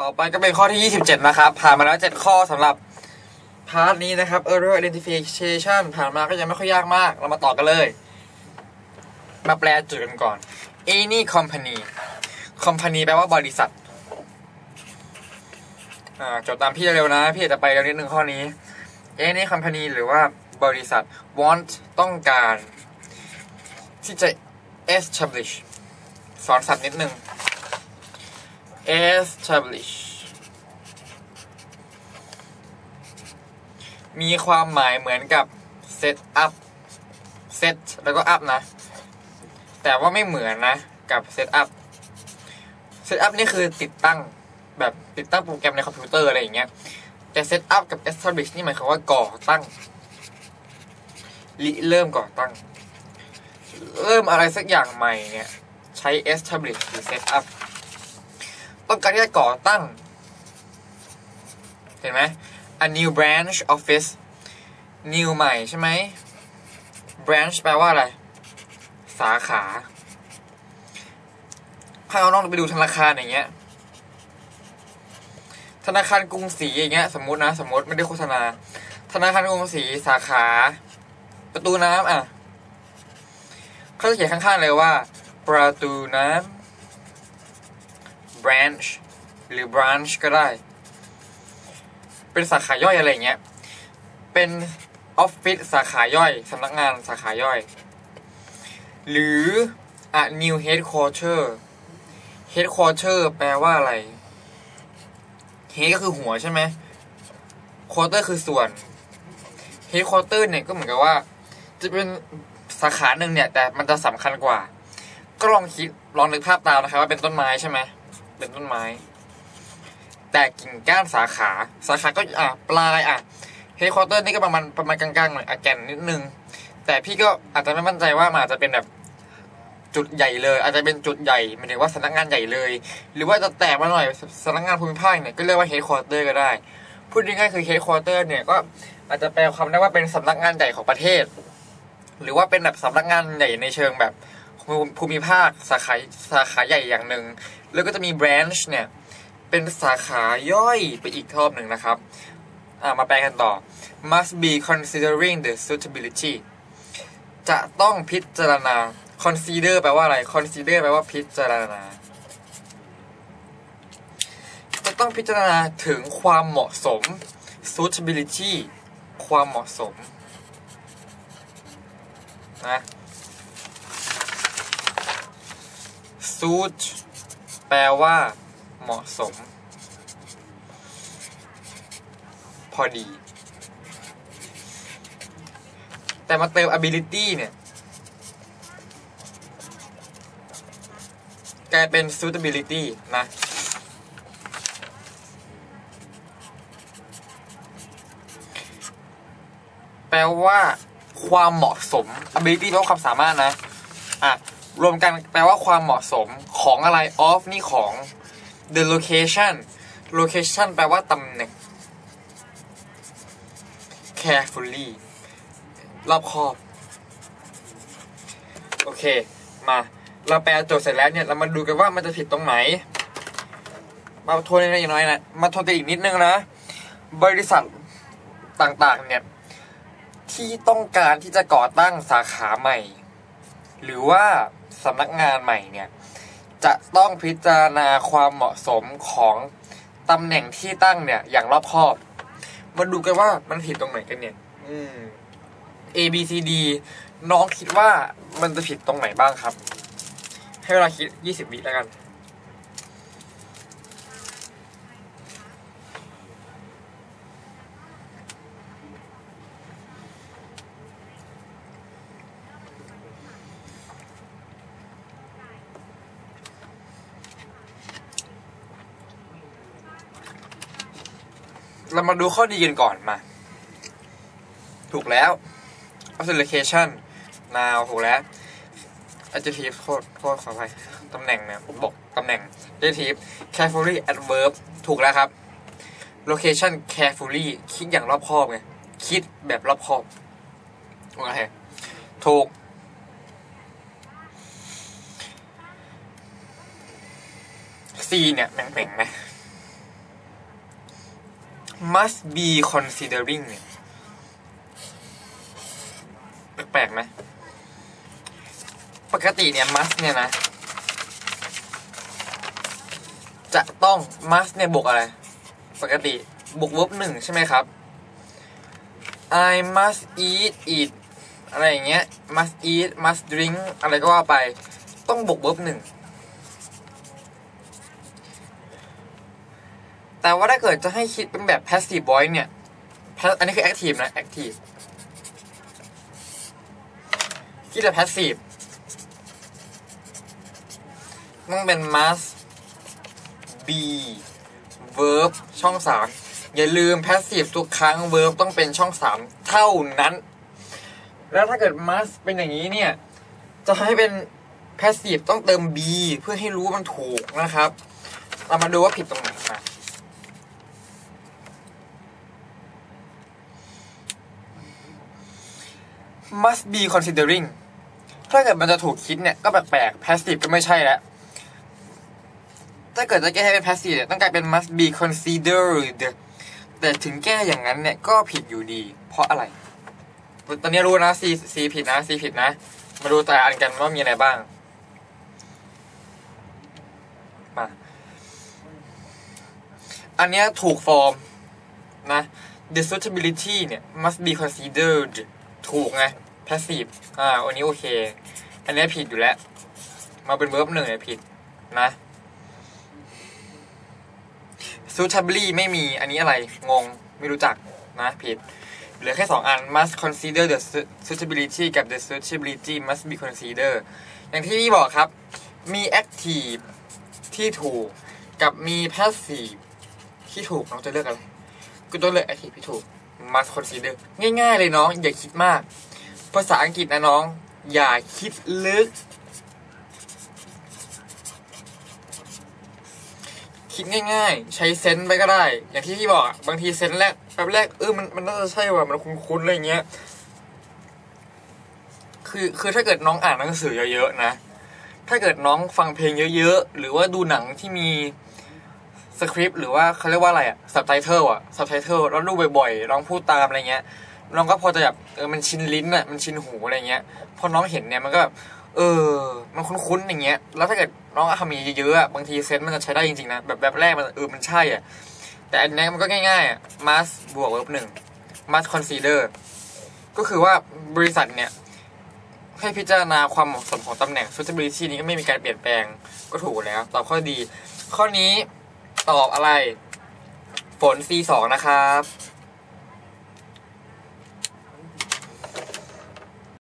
ต่อไปก็เป็นข้อที่ 27 นะครับ ผ่านมาแล้ว 7 ข้อสำหรับพาร์ทนี้นะครับ error identification ผ่านมาก็ยังไม่ค่อยยากมาก เรามาต่อกันเลย มาแปลจุดกันก่อน any company company แปลว่าบริษัทอ่าจดตามพี่เร็วนะ พี่จะไปเร็วนิดนึงข้อนี้ any company หรือว่าบริษัท want ต้องการ ที่จะ establish สอนสัตว์นิดนึง establish มีความหมายเหมือนกับ set up set แล้วก็ up นะ แต่ว่าไม่เหมือนนะกับ set up set up นี่คือติดตั้งแบบติดตั้งโปรแกรมในคอมพิวเตอร์อะไรอย่างเงี้ย แต่ set up กับ establish นี่หมายความว่าก่อตั้งริเริ่มก่อตั้ง เริ่มอะไรสักอย่างใหม่เนี่ย ใช้ establish หรือ set up ต้องการที่จะก่อตั้ง เห็นไหม a new branch office new ใหม่ใช่ไหม branch แปลว่าอะไร สาขาถ้าเราลองไปดูธนาคารอย่างเงี้ย ธนาคารกรุงศรีอย่างเงี้ย สมมตินะ สมมติไม่ได้โฆษณา ธนาคารกรุงศรีสาขา ประตูน้ำอะเขาจะเขียนข้างๆเลยว่า ประตูน้ำ branch หรือ branch ก็ได้ เป็นสาขาย่อยอะไรเงี้ย เป็นออฟฟิศสาขาย่อยสำนักงานสาขาย่อย หรือ a new headquarter headquarter แปลว่าอะไร head ก็คือหัวใช่ไหม quarter คือส่วน headquarter เนี่ยก็เหมือนกับว่า จะเป็นสาขาหนึ่งเนี่ย แต่มันจะสำคัญกว่า ก็ลองคิดลองนึกภาพตามนะครับว่าเป็นต้นไม้ใช่ไหม เป็นต้นไม้ แต่กิ่งก้านสาขา สาขาก็อะปลายอะเฮดคอร์เตอร์นี่ก็ประมาณประมาณกลางๆหน่อยอะแกนนิดนึง แต่พี่ก็อาจจะไม่มั่นใจว่ามันอาจจะเป็นแบบจุดใหญ่เลย อาจจะเป็นจุดใหญ่หมายถึงว่าสำนักงานใหญ่เลย หรือว่าจะแตกมาหน่อยสำนักงานภูมิภาคเนี่ยก็เรียกว่าเฮดคอร์เตอร์ก็ได้ พูดง่ายๆคือเฮดคอร์เตอร์เนี่ยก็อาจจะแปลความได้ว่าเป็นสำนักงานใหญ่ของประเทศ หรือว่าเป็นแบบสำนักงานใหญ่ในเชิงแบบ ภูมิภาคสาขาสาขาใหญ่อย่างหนึ่ง แล้วก็จะมี branch เนี่ยเป็นสาขาย่อยไปอีกทอบหนึ่งนะครับมาแปลกันต่อ must be considering the suitability จะต้องพิจารณา consider แปลว่าอะไร consider แปลว่าพิจารณา จะต้องพิจารณาถึงความเหมาะสม suitability ความเหมาะสมนะ suit แปลว่า เหมาะสม พอดี แต่มาเติม ability เนี่ย กลายเป็น suitability นะแปลว่าความเหมาะสม ability แปลว่าความสามารถนะ อะ รวมกันแปลว่าความเหมาะสมของอะไร of นี่ของ the location location แปลว่าตำแหน่ง carefully รอบคอบ โอเค มา เราแปลโจทย์เสร็จแล้วเนี่ย เรามาดูกันว่ามันจะผิดตรงไหน มาทวนนอีกน้อยนะ มาทวนกันอีกนิดนึงนะ บริษัทต่างๆ เนี่ย ที่ต้องการที่จะก่อตั้งสาขาใหม่ หรือว่า สำนักงานใหม่เนี่ยจะต้องพิจารณาความเหมาะสมของตำแหน่งที่ตั้งเนี่ย อย่างรอบคอบ มาดูกันว่ามันผิดตรงไหนกันเนี่ย อืม A B C D น้องคิดว่ามันจะผิดตรงไหนบ้างครับ ให้เวลาคิด 20 วิแล้วกัน เรามาดูข้อดีกันก่อนมา ถูกแล้ว observation now ถูกแล้ว adjective โทษโทษขออภัยตำแหน่งเนี่ยบอกตำแหน่ง adjective carefully adverb ถูกแล้วครับ location carefully คิดอย่างรอบคอบไง คิดแบบรอบคอบโอเคถูก C เนี่ยแหม่งๆไหม must be considering เนี่ยแปลกๆไหมปกติเนี่ย must เนี่ยนะ จะต้อง must เนี่ยบวกอะไร ปกติบวก verb หนึ่งใช่ไหมครับ I must eat eat อะไรอย่างเงี้ย must eat must drink อะไรก็ว่าไป ต้องบวก verb หนึ่ง แต่ว่าถ้าเกิดจะให้คิดเป็นแบบ passive voice เนี่ย pa- อันนี้คือ active นะ active คิดแบบ passive ต้องเป็น must be verb ช่องสามอย่าลืม passive ทุกครั้ง verb ต้องเป็นช่องสามเท่านั้น แล้วถ้าเกิด must เป็นอย่างนี้เนี่ย จะให้เป็น passive ต้องเติม be เพื่อให้รู้ว่ามันถูกนะครับ เรามาดูว่าผิดตรงไหนมา must be considering ถ้าเกิดมันจะถูกคิดเนี่ย ก็แปลกๆ passive ก็ไม่ใช่แล้ว ถ้าเกิดจะแก้ให้เป็น passive เนี่ยต้องกลายเป็น must be considered แต่ถึงแก้อย่างนั้นเนี่ยก็ผิดอยู่ดี เพราะอะไร ตอนนี้รู้นะ C C ผิดนะ C ผิดนะ มาดูแต่อันกันว่ามีอะไรบ้าง มา อันนี้ถูกฟอร์มนะ the suitability เนี่ย must be considered ถูกไง passive อ่าอันนี้โอเค อันนี้ผิดอยู่แล้ว มาเป็น verb หนึ่งเนี่ยผิดนะ suitably ไม่มีอันนี้อะไร งง ไม่รู้จักนะผิด เหลือแค่สองอัน must consider the suitability กับ the suitability must be consider อย่างที่พี่บอกครับ มี active ที่ถูก กับมี passive ที่ถูกน้องจะเลือกอะไรก็ต้องเลือก active ที่ถูก must consider ง่ายๆเลยน้อง อย่าคิดมาก ภาษาอังกฤษนะน้อง อย่าคิดลึก คิดง่าย ๆ ใช้เซนส์ไปก็ได้ อย่างที่พี่บอกบางทีเซนส์แรกแป๊บแรกเออมันมันน่าจะใช่ว่ะมันคุ้นๆอะไรเงี้ย คือคือถ้าเกิดน้องอ่านหนังสือเยอะๆนะถ้าเกิดน้องฟังเพลงเยอะๆ หรือว่าดูหนังที่มีสคริปต์หรือว่าเขาเรียกว่าอะไรอะสับไตเติลอะสับไตเติลแล้วดูบ่อยๆน้องพูดตามอะไรเงี้ย น้องก็พอจะแบบเออมันชินลิ้นอะมันชินหูอะไรเงี้ยพอน้องเห็นเนี่ยมันก็แบบเออ มันคุ้นๆอย่างเงี้ย แล้วถ้าเกิดน้องทำอย่างเยอะๆบางทีเซนส์มันจะใช้ได้จริงๆนะแบบแบบแรกมันเออมันใช่อะแต่อันนี้มันก็ง่ายๆอะ must บวก verb หนึ่ง must consider ก็คือว่าบริษัทเนี่ยให้พิจารณาความเหมาะสมของตำแหน่ง suitability นี้ก็ไม่มีการเปลี่ยนแปลงก็ถูกแล้ว ตอบข้อดี ข้อนี้ตอบอะไร ฝน C สองนะครับ